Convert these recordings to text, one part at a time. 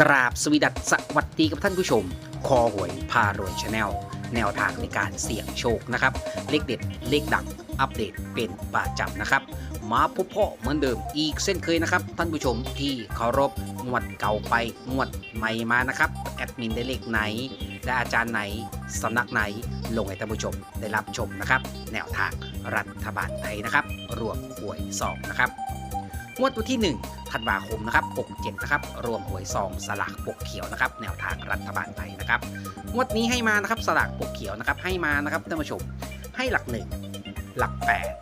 กราบสวีดัสสวัสดีกับท่านผู้ชม คอหวยพารวยชาแนลแนวทางในการเสี่ยงโชคนะครับ เลขเด็ด เลขดัง อัปเดตเป็นประจำนะครับ มาพบพ่อเหมือนเดิมอีกเส้นเคยนะครับ ท่านผู้ชมที่เคารพงวดเก่าไปงวดใหม่มานะครับ แอดมินได้เลขไหน และอาจารย์ไหนสำนักไหน ลงให้ท่านผู้ชมได้รับชมนะครับ แนวทางรัฐบาลไทยนะครับ รวมหวยซองนะครับ งวดวันที่ 1 ธันวาคมนะครับ 67 นะครับ รวมหวยซองสลากปกเขียวนะครับ แนวทางรัฐบาลไทยนะครับ งวดนี้ให้มานะครับสลากปกเขียวนะครับ ให้มานะครับท่านผู้ชม ให้หลัก 1 หลัก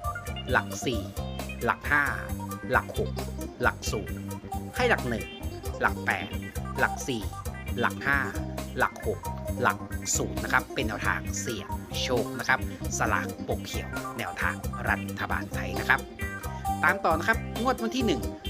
8 หลัก 4 หลัก 5 หลัก 6 หลัก0ให้หลัก 1 หลัก 8 หลัก 4 หลัก 5 หลัก 6 หลัก0นะครับ เป็นแนวทางเสี่ยงโชคนะครับ สลากปกเขียว แนวทางรัฐบาลไทยนะครับ ตามต่อนะครับงวดวันที่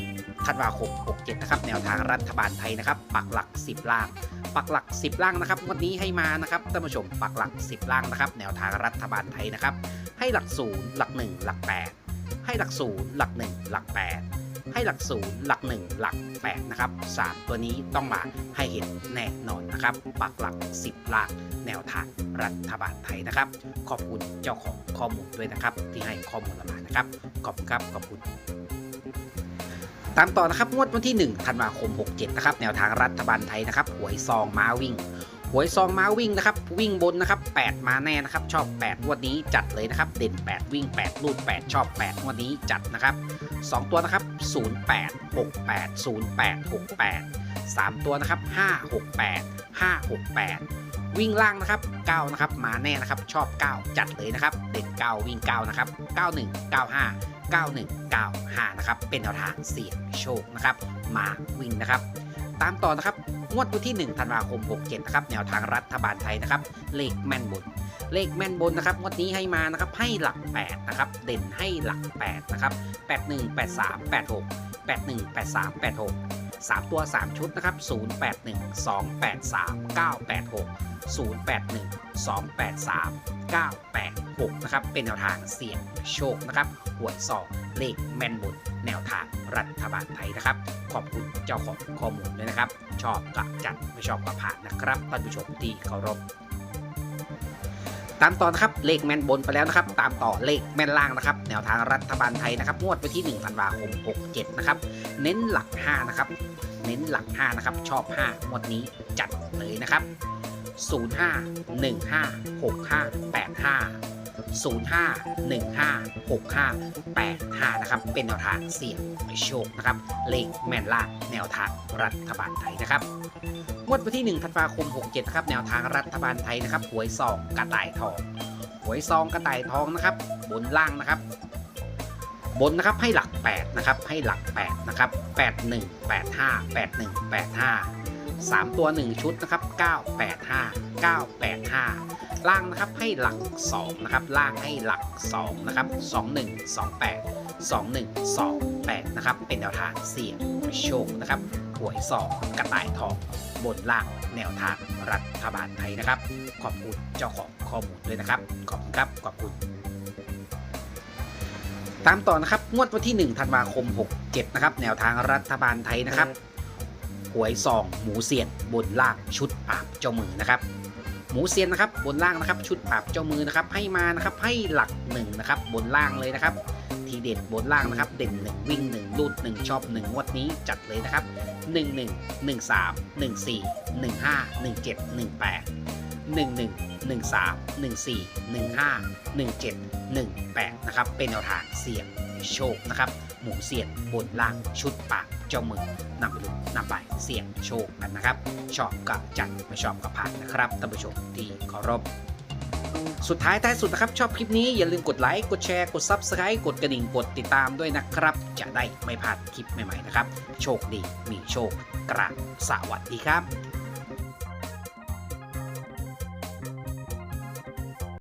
1 ธันวาคม 67 นะครับ แนวทางรัฐบาลไทยนะครับ ปักหลัก 10 ล่าง ปักหลัก 10 ล่างนะครับงวันนี้ให้มานะครับท่านผู้ชมปักหลัก 10 ล่างนะครับ แนวทางรัฐบาลไทยนะครับ ให้หลักศูนย์หลัก 1 หลัก 8 ให้หลักศูนย์หลัก 1 หลัก 8 ให้หลัก0หลัก 1 หลัก8นะครับ3ตัวนี้ต้องมาให้เห็นแน่นอนนะครับ ปักหลัก 10ล่างแนวทางรัฐบาลไทยนะครับ ขอบคุณเจ้าของข้อมูลด้วยนะครับ ที่ให้ข้อมูลมานะครับ ขอบคุณครับขอบคุณตามต่อนะครับงวดวันที่ 1 ธันวาคม 67 นะครับ แนวทางรัฐบาลไทยนะครับ หวยซองม้าวิ่ง วยซองม้าวิ่งนะครับวิ่งบนนะครับ 8 มาแน่นะครับ ชอบ 8 งวดนี้จัดเลยนะครับ เด่น 8 วิ่ง 8 รูด 8 ชอบ 8 งวดนี้จัดนะครับ 2 ตัวนะครับ 08 68 08 68 3 ตัวนะครับ 568 568 วิ่งล่างนะครับ 9 นะครับ มาแน่นะครับ ชอบ 9 จัดเลยนะครับ เด่น 9 วิ่ง 9 นะครับ 91 95 9195 นะครับ เป็นแนวทางเสี่ยงโชคนะครับ มาวิ่งนะครับ ตามต่อนะครับ งวดวันที่ 1 ธันวาคม 67 นะครับ แนวทางรัฐบาลไทยนะครับ เลขแม่นบน เลขแม่นบนนะครับ งวดนี้ให้มานะครับ ให้หลัก 8 นะครับ เด่นให้หลัก 8 นะครับ 81 83 86 81 83 86 3 ตัว 3 ชุดนะครับ 081 283 986 081 283 986 นะครับ เป็นแนวทางเสี่ยงโชคนะครับ หวยซองเลขแม่นบนแนวทาง รัฐบาลไทยนะครับ ขอบคุณเจ้าของข้อมูลด้วยนะครับ ชอบกะจัดไม่ชอบกะผ่านนะครับท่านผู้ชมที่เคารพตามต่อนะครับเลขแม่นบนไปแล้วนะครับ ตามต่อเลขแม่นล่างนะครับ แนวทางรัฐบาลไทยนะครับงวดไปที่1ธันวาคม67นะครับเน้นหลัก5นะครับเน้นหลัก5นะครับชอบ5งวดนี้จัดเลยนะครับ 05 15 65 85 05 15 65 85 นะครับ เป็นแนวทางเสี่ยงโชคนะครับ เลขแม่นล่างแนวทางรัฐบาลไทยนะครับงวดวันที่ 1 ธันวาคม 67ครับ แนวทางรัฐบาลไทยนะครับ หวยซองกระต่ายทอง หวยซองกระต่ายทองนะครับ บนล่างนะครับ บนนะครับให้หลัก 8 นะครับ ให้หลัก 8 นะครับ 81 85 81 85 3 ตัว 1 ชุดนะครับ 985 985 ล่างนะครับให้หลัก 2 นะครับ ล่างให้หลัก 2 นะครับ 21 28 2128 นะครับ เป็นแนวทางเสี่ยงโชคนะครับหวยซองกระต่ายทอง บนล่างแนวทางรัฐบาลไทยนะครับ ขอบคุณเจ้าของข้อมูลด้วยนะครับ ขอบคุณครับ ขอบคุณ ตามต่อนะครับ งวดวันที่ 1 ธันวาคม 67 นะครับ แนวทางรัฐบาลไทยนะครับ วยซอง หมูเสียนบนล่างชุดปราบเจ้ามือนะครับ หมูเสียนนะครับบนล่างนะครับ ชุดปราบเจ้ามือนะครับ ให้มานะครับให้หลักหนึ่งนะครับบนล่างเลยนะครับ ทีเด็ดบนล่างนะครับ เด่นหนึ่งวิ่งหนึ่งลูดหนึ่งชอบหนึ่งงวดนี้จัดเลยนะครับหนึ่งหนึ่งหนึ่งสามหนึ่งสี่หนึ่งห้าหนึ่งเจ็ดหนึ่งแปดหนึ่งหนึ่ง หนึ่งสามหนึ่งสี่หนึ่งห้าหนึ่งเจ็ดหนึ่งแปดนะครับ เป็นแนวทางเสี่ยงโชคนะครับ หมูเสียนบนล่างชุดปากเจ้ามือนำไปดูนำไปเสี่ยงโชคกันนะครับ ชอบกับจัดไม่ชอบกับผ่านนะครับท่านผู้ชมที่เคารพสุดท้ายท้ายสุดนะครับ ชอบคลิปนี้อย่าลืมกดไลค์ กดแชร์ กด Subscribe กดกระดิ่งกดติดตามด้วยนะครับ จะได้ไม่พลาดคลิปใหม่ๆนะครับ โชคดีมีโชคกราบสวัสดีครับ